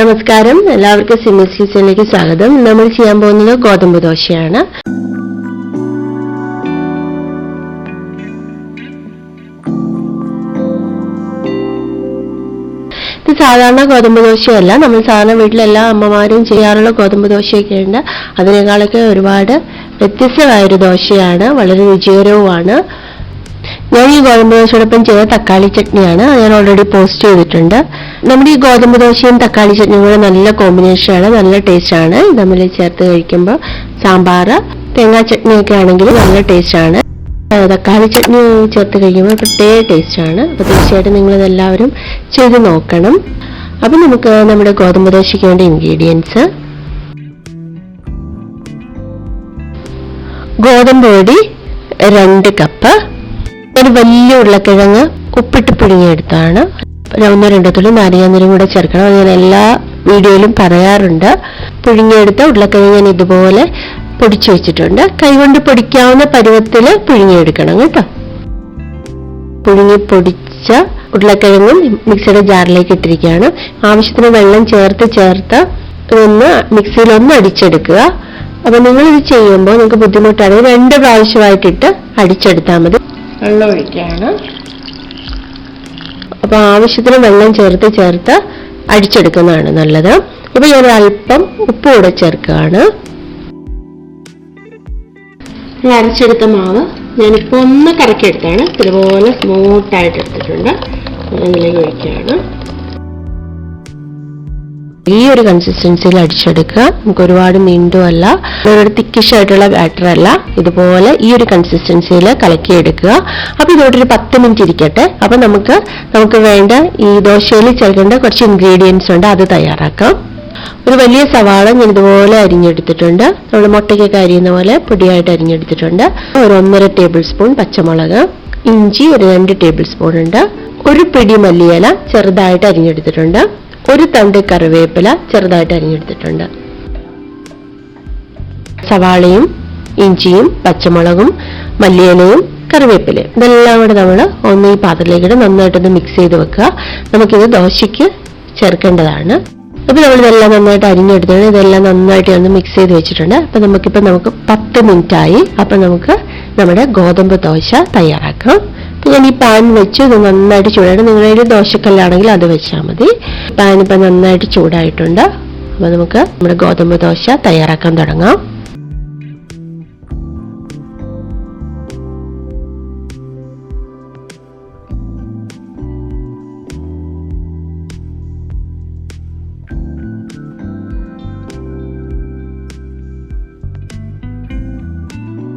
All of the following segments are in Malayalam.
നമസ്കാരം. എല്ലാവർക്കും സിമിസ് കിച്ചണിലേക്ക് സ്വാഗതം. നമ്മൾ ചെയ്യാൻ പോകുന്നത് ഗോതമ്പ് ദോശയാണ്. ഇത് സാധാരണ ഗോതമ്പ് ദോശയല്ല. നമ്മൾ സാധാരണ വീട്ടിലെല്ലാ അമ്മമാരും ചെയ്യാറുള്ള ഗോതമ്പ് ദോശയൊക്കെ ഉണ്ട് അതിനേക്കാളൊക്കെ ഒരുപാട് വ്യത്യസ്തമായൊരു ദോശയാണ്. വളരെ രുചികരവുമാണ്. ഞാൻ ഈ ഗോതമ്പ് ദോശയോടൊപ്പം ചെയ്ത തക്കാളി ചട്നിയാണ്. ഞാൻ ഓൾറെഡി പോസ്റ്റ് ചെയ്തിട്ടുണ്ട്. നമ്മുടെ ഈ ഗോതമ്പ് ദോശയും തക്കാളി ചട്നിയും കൂടെ നല്ല കോമ്പിനേഷനാണ് നല്ല ടേസ്റ്റാണ് തമ്മിൽ ചേർത്ത് കഴിക്കുമ്പോൾ സാമ്പാർ തേങ്ങാ ചട്നിയൊക്കെ ആണെങ്കിൽ നല്ല ടേസ്റ്റാണ് തക്കാളി ചട്നി ചേർത്ത് കഴിക്കുമ്പോൾ പ്രത്യേക ടേസ്റ്റാണ് അപ്പോൾ തീർച്ചയായിട്ടും നിങ്ങളിതെല്ലാവരും ചെയ്ത് നോക്കണം. അപ്പം നമുക്ക് നമ്മുടെ ഗോതമ്പ് ദോശയ്ക്ക് വേണ്ട ഇൻഗ്രീഡിയൻസ് ഗോതമ്പ് പൊടി രണ്ട് കപ്പ് ഒരു വലിയ ഉരുളക്കിഴങ്ങ് ഉപ്പിട്ട് പിഴിഞ്ഞെടുത്താണ് ഒന്നോ രണ്ടോ തുള്ളി നാരങ്ങാനീരും കൂടെ ചേർക്കണം. അത് ഞാൻ എല്ലാ വീഡിയോയിലും പറയാറുണ്ട്. പിഴിഞ്ഞെടുത്ത ഉരുളക്കിഴങ്ങ് ഞാൻ ഇതുപോലെ പൊടിച്ചു വെച്ചിട്ടുണ്ട്. കൈകൊണ്ട് പൊടിക്കാവുന്ന പരുവത്തിൽ പിഴിഞ്ഞെടുക്കണം കേട്ടോ. പുഴുങ്ങി പൊടിച്ച ഉരുളക്കിഴങ്ങും മിക്സിയുടെ ജാറിലേക്ക് ഇട്ടിരിക്കുകയാണ്. ആവശ്യത്തിന് വെള്ളം ചേർത്ത് ചേർത്ത് ഒന്ന് മിക്സിയിൽ ഒന്ന് അടിച്ചെടുക്കുക. അപ്പൊ നിങ്ങൾ ഇത് ചെയ്യുമ്പോൾ നിങ്ങൾക്ക് ബുദ്ധിമുട്ടാണെങ്കിൽ രണ്ട് പ്രാവശ്യമായിട്ടിട്ട് അടിച്ചെടുത്താൽ മതി. വെള്ളം ഒഴിക്കുകയാണ് അപ്പൊ ആവശ്യത്തിന് വെള്ളം ചേർത്ത് ചേർത്ത് അടിച്ചെടുക്കുന്നതാണ് നല്ലത്. അപ്പൊ ഞാൻ അല്പം ഉപ്പ് കൂടെ ചേർക്കുകയാണ്. ഞാൻ അരച്ചെടുത്ത മാവ് ഞാനിപ്പോൾ ഒന്ന് കറക്കി കറക്കിയെടുത്താണ്. ഇതുപോലെ സ്മൂത്തായിട്ട് എടുത്തിട്ടുണ്ട്. അതിലേക്ക് ഒഴിക്കുകയാണ്. ഈ ഒരു കൺസിസ്റ്റൻസിയിൽ അടിച്ചെടുക്കുക. നമുക്ക് ഒരുപാട് നീണ്ടുമല്ല ഒരു തിക്കിഷ് ആയിട്ടുള്ള ബാറ്റർ അല്ല. ഇതുപോലെ ഈ ഒരു കൺസിസ്റ്റൻസിയിൽ കലക്കിയെടുക്കുക. അപ്പൊ ഇതോട്ടൊരു പത്ത് മിനിറ്റ് ഇരിക്കട്ടെ. അപ്പൊ നമുക്ക് നമുക്ക് വേണ്ട ഈ ദോശയിൽ ചേർക്കേണ്ട കുറച്ച് ഇൻഗ്രീഡിയൻസ് ഉണ്ട്. അത് തയ്യാറാക്കാം. ഒരു വലിയ സവാള ഞാൻ ഇതുപോലെ അരിഞ്ഞെടുത്തിട്ടുണ്ട്. നമ്മൾ മുട്ടയ്ക്കൊക്കെ അരിയുന്ന പോലെ പൊടിയായിട്ട് അരിഞ്ഞെടുത്തിട്ടുണ്ട്. ഒരു ഒന്നര ടേബിൾ സ്പൂൺ പച്ചമുളക്. ഇഞ്ചി ഒരു രണ്ട് ടേബിൾ സ്പൂൺ ഉണ്ട്. ഒരു പിടി മല്ലിയില ചെറുതായിട്ട് അരിഞ്ഞെടുത്തിട്ടുണ്ട്. ഒരു തണ്ട് കറിവേപ്പില ചെറുതായിട്ട് അരിഞ്ഞെടുത്തിട്ടുണ്ട്. സവാളയും ഇഞ്ചിയും പച്ചമുളകും മല്ലിയിലയും കറിവേപ്പില ഇതെല്ലാം കൂടെ നമ്മൾ ഒന്ന് ഈ പാത്രത്തിലേക്ക് നന്നായിട്ടൊന്ന് മിക്സ് ചെയ്ത് വെക്കുക. നമുക്കിത് ദോശയ്ക്ക് ചേർക്കേണ്ടതാണ്. അപ്പോൾ നമ്മൾ ഇതെല്ലാം നന്നായിട്ട് അരിഞ്ഞെടുത്തിട്ടുണ്ട്. ഇതെല്ലാം നന്നായിട്ട് ഒന്ന് മിക്സ് ചെയ്ത് വെച്ചിട്ടുണ്ട്. അപ്പോൾ നമുക്കിപ്പോൾ നമുക്ക് പത്ത് മിനിറ്റായി ആയി. അപ്പൊ നമുക്ക് നമ്മുടെ ഗോതമ്പ് ദോശ തയ്യാറാക്കാം. ഞാൻ ഈ പാൻ വെച്ച് ഇത് നന്നായിട്ട് ചൂടായിട്ട് നിങ്ങളുടെ ദോശക്കല്ലാണെങ്കിൽ അത് വെച്ചാൽ മതി. പാൻ ഇപ്പം നന്നായിട്ട് ചൂടായിട്ടുണ്ട്. അപ്പോൾ നമുക്ക് നമ്മുടെ ഗോതമ്പ് ദോശ തയ്യാറാക്കാൻ തുടങ്ങാം.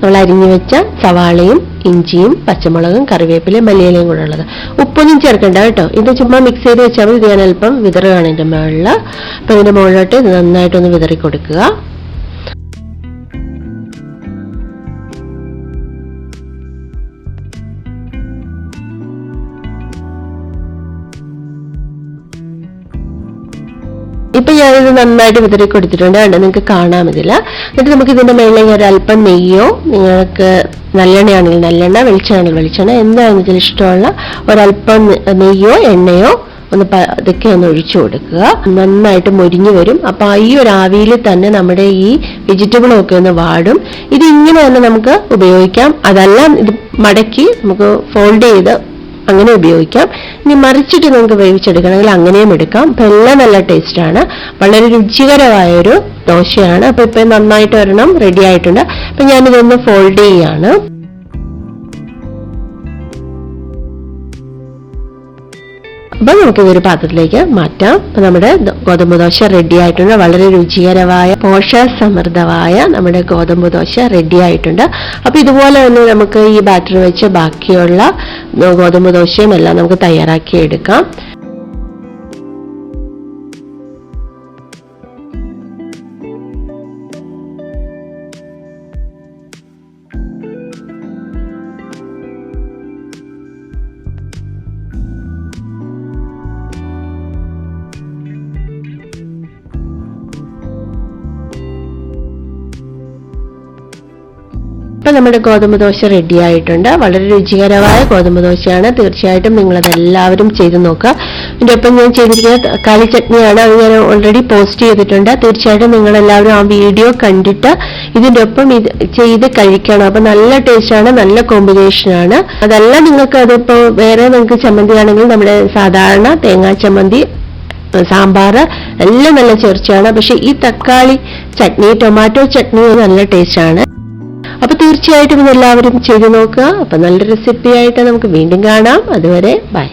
നമ്മൾ അരിഞ്ഞു വെച്ച സവാളയും ഇഞ്ചിയും പച്ചമുളകും കറിവേപ്പിലയും മല്ലിയിലയും കൂടെ ഉള്ളത്. ഉപ്പൊന്നും ചേർക്കണ്ട കേട്ടോ. ഇത് ചുമ്മാ മിക്സ് ചെയ്ത് വെച്ചാൽ മതി. ഞാൻ അല്പം വിതറുകയാണ് ഇതിന്റെ മുകളിൽ അപ്പം ഇതിന്റെ മുകളിലോട്ട് ഇത് നന്നായിട്ടൊന്ന് വിതറി കൊടുക്കുക ഇപ്പൊ ഞാനിത് നന്നായിട്ട് വിതറി കൊടുത്തിട്ടുണ്ട്. കണ്ടോ? നിങ്ങൾക്ക് കാണാൻ പറ്റില്ല എന്നിട്ട് നമുക്ക് ഇതിന്റെ മേളിലേക്ക് ഒരു അല്പം നെയ്യോ നിങ്ങൾക്ക് നല്ലെണ്ണയാണെങ്കിൽ നല്ലെണ്ണ വെളിച്ചെണ്ണ വെളിച്ചെണ്ണ എന്താണെന്ന് വെച്ചാൽ ഇഷ്ടമുള്ള ഒരല്പം നെയ്യോ എണ്ണയോ ഒന്ന് പതുക്കെ ഒന്ന് ഒഴിച്ചു കൊടുക്കുക. നന്നായിട്ട് മൊരിഞ്ഞു വരും. അപ്പൊ ഈ ഒരു ആവിയിൽ തന്നെ നമ്മുടെ ഈ വെജിറ്റബിളും ഒക്കെ ഒന്ന് വാടും. ഇത് ഇങ്ങനെ തന്നെ നമുക്ക് ഉപയോഗിക്കാം. അതെല്ലാം ഇത് മടക്കി നമുക്ക് ഫോൾഡ് ചെയ്ത് അങ്ങനെ ഉപയോഗിക്കാം. ഇനി മറിച്ചിട്ട് നമുക്ക് വേവിച്ചെടുക്കണമെങ്കിൽ അങ്ങനെയും എടുക്കാം. നല്ല നല്ല ടേസ്റ്റാണ് വളരെ രുചികരമായൊരു ദോശയാണ്. അപ്പൊ ഇപ്പൊ നന്നായിട്ട് ഒരെണ്ണം റെഡി ആയിട്ടുണ്ട്. അപ്പൊ ഞാനിതൊന്ന് ഫോൾഡ് ചെയ്യാണ്. അപ്പൊ നമുക്ക് ഇതൊരു പാത്രത്തിലേക്ക് മാറ്റാം. അപ്പൊ നമ്മുടെ ഗോതമ്പ് ദോശ റെഡി ആയിട്ടുണ്ട്. വളരെ രുചികരമായ പോഷകസമൃദ്ധമായ നമ്മുടെ ഗോതമ്പ് ദോശ റെഡി ആയിട്ടുണ്ട്. അപ്പൊ ഇതുപോലെ തന്നെ നമുക്ക് ഈ ബാറ്റർ വെച്ച് ബാക്കിയുള്ള ഗോതമ്പ് ദോശയും എല്ലാം നമുക്ക് തയ്യാറാക്കി എടുക്കാം. ഇപ്പൊ നമ്മുടെ ഗോതമ്പ് ദോശ റെഡി ആയിട്ടുണ്ട്. വളരെ രുചികരമായ ഗോതമ്പ് ദോശയാണ്. തീർച്ചയായിട്ടും നിങ്ങൾ ചെയ്ത് നോക്കുക. ഇതിന്റെ ഒപ്പം ഞാൻ ചെയ്തിരിക്കുന്ന തക്കാളി ചട്നിയാണ് അത് ഞാൻ ഓൾറെഡി പോസ്റ്റ് ചെയ്തിട്ടുണ്ട്. തീർച്ചയായിട്ടും നിങ്ങൾ എല്ലാവരും ആ വീഡിയോ കണ്ടിട്ട് ഇതിന്റെ ഒപ്പം ഇത് ചെയ്ത് കഴിക്കണം. അപ്പൊ നല്ല ടേസ്റ്റാണ് നല്ല കോമ്പിനേഷൻ ആണ്. അതല്ല നിങ്ങൾക്ക് അതിപ്പോ വേറെ നിങ്ങൾക്ക് ചമ്മന്തി ആണെങ്കിൽ നമ്മുടെ സാധാരണ തേങ്ങാ ചമ്മന്തി സാമ്പാർ എല്ലാം നല്ല ചേർച്ചയാണ്. പക്ഷേ ഈ തക്കാളി ചട്നി ടൊമാറ്റോ ചട്നി നല്ല ടേസ്റ്റ് ആണ് അപ്പൊ തീർച്ചയായിട്ടും ഇതെല്ലാവരും ചെയ്തു നോക്കുക. അപ്പൊ നല്ല റെസിപ്പി ആയിട്ട് നമുക്ക് വീണ്ടും കാണാം. അതുവരെ ബൈ